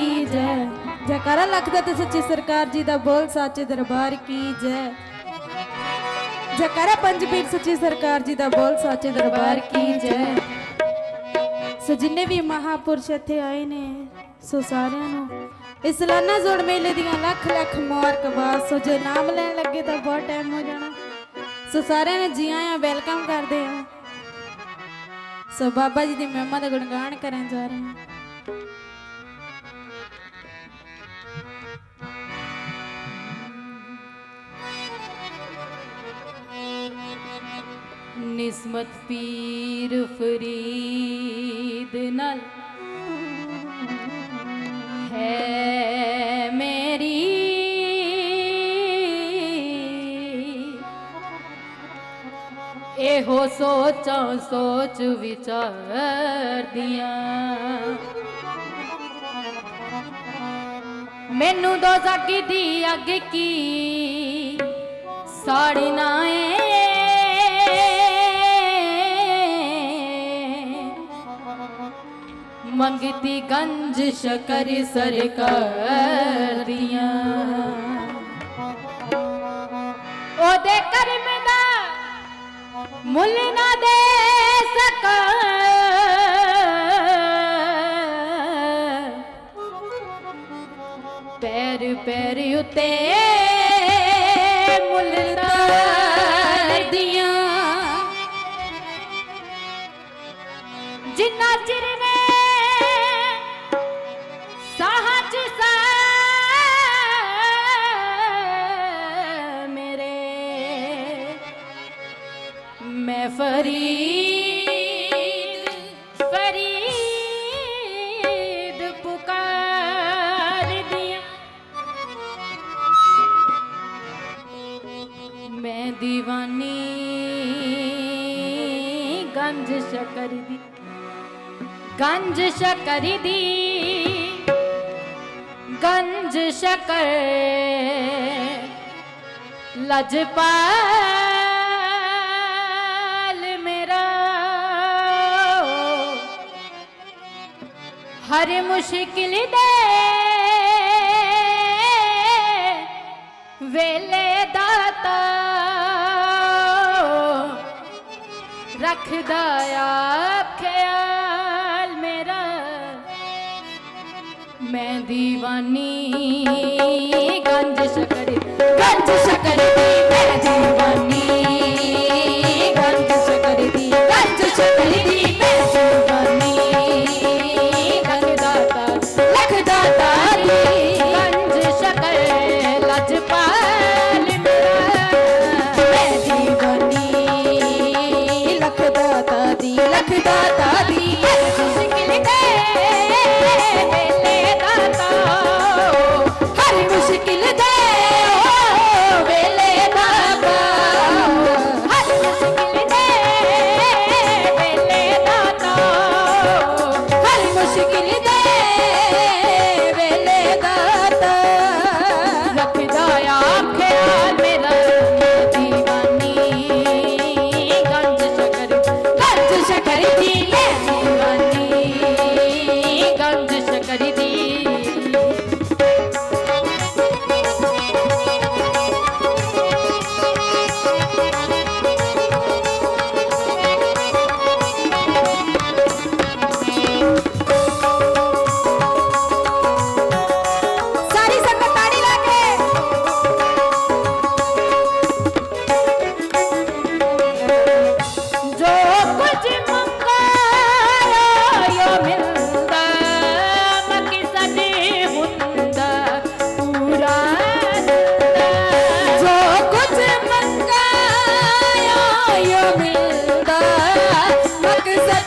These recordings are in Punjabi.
ਕੀ ਜੈ ਜੈਕਾਰਾ ਲਖਦਾ ਤੇ ਸੱਚੀ ਸਰਕਾਰ ਜੀ ਦਾ ਬੋਲ ਸਾਚੇ ਦਰਬਾਰ ਕੀ ਜੈ ਜੈਕਾਰਾ ਪੰਜਪੀਰ ਸੱਚੀ ਸਰਕਾਰ ਜੀ ਦਾ ਬੋਲ ਸਾਚੇ ਦਰਬਾਰ ਕੀ ਜੈ ਸੋ ਜਿੰਨੇ ਵੀ ਮਹਾਪੁਰਸ਼ ਇੱਥੇ ਆਏ ਨੇ ਸੋ ਸਾਰਿਆਂ ਨੂੰ ਇਸ ਸਾਲਾਨਾ ਜੋੜ ਮੇਲੇ ਦੀਆਂ ਲੱਖ ਲੱਖ ਮੁਬਾਰਕਬਾਦ ਸੋ ਜੇ ਨਾਮ ਲੈਣ ਲੱਗੇ ਤਾਂ ਬਹੁਤ ਟਾਈਮ ਹੋ ਜਾਣਾ ਸੋ ਸਾਰਿਆਂ ਨੂੰ ਜੀ ਆਇਆਂ ਵੈਲਕਮ ਕਰਦੇ ਆ ਸੋ ਬਾਬਾ ਜੀ ਦੀ ਮਹਿਮਾ ਦਾ ਗੁਣਗਾਨ ਕਰਨ ਜਾ ਰਹੇ ਹਾਂ ਨਿਸਮਤ ਪੀਰ ਫਰੀਦ ਨਾਲ। ਹੈ ਮੇਰੀ ਇਹੋ ਸੋਚਾਂ ਸੋਚ ਵਿਚਾਰਦੀਆਂ। ਮੈਨੂੰ ਦੋ ਜਾਗੀ ਦੀ ਅੱਗ ਕੀ ਸਾੜਨਾ ਏ ਮੰਗਤੀ ਗੰਜ ਸ਼ਕਰ ਸਰਕਾਰ ਦੀਆਂ ਉਹਦੇ ਕਰਮ ਦਾ ਮੁੱਲ ਨਾ ਦੇ ਸਕਾ ਪੈਰ ਪੈਰ ਉਤੇ ਮੁੱਲ ਦੀਆਂ ਜਿੰਨਾ ਚਿਰ ਫਰੀਦ ਫਰੀਦ ਪੁਕਾਰ ਮੈਂ دیਵਾਨੀ ਗੰਜ ਸ਼ਕਰ ਦੀ ਗੰਜ ਸ਼ਕਰ ਦੀ ਗੰਜ ਸ਼ਕਰ ਲਜਪਾਲ ਹਰ ਮੁਸ਼ਕਿਲ ਦੇ ਵੇਲੇ ਦਾਤਾ ਰੱਖਦਾ ਆਪ ਖਿਆਲ ਮੇਰਾ। ਮੈਂ ਦੀਵਾਨੀ ਗੰਜ ਸ਼ਕਰ ਗੰਜ ਸ਼ਕਰ ਦੀ ਮੈਂ ਦੀਵਾਨੀ ਲਖ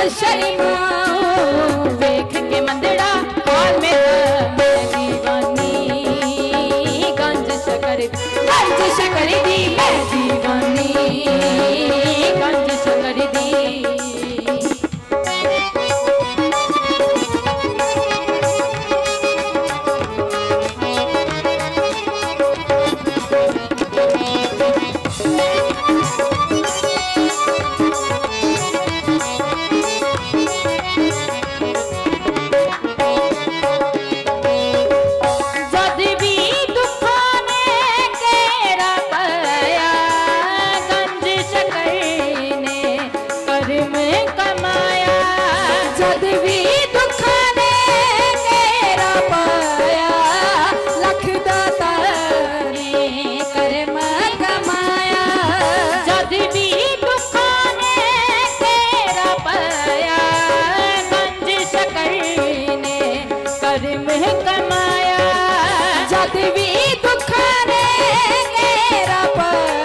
আশারি ਦੁੱਖ ਨੇ ਮੇਰਾ ਪਰ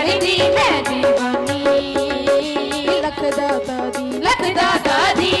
ਕਰਨੀ ਮੈਂ ਦੀਵਾਨੀ। ਲਖ ਦਾਤਾ ਦੀ ਲਖ ਦਾਤਾ ਦੀ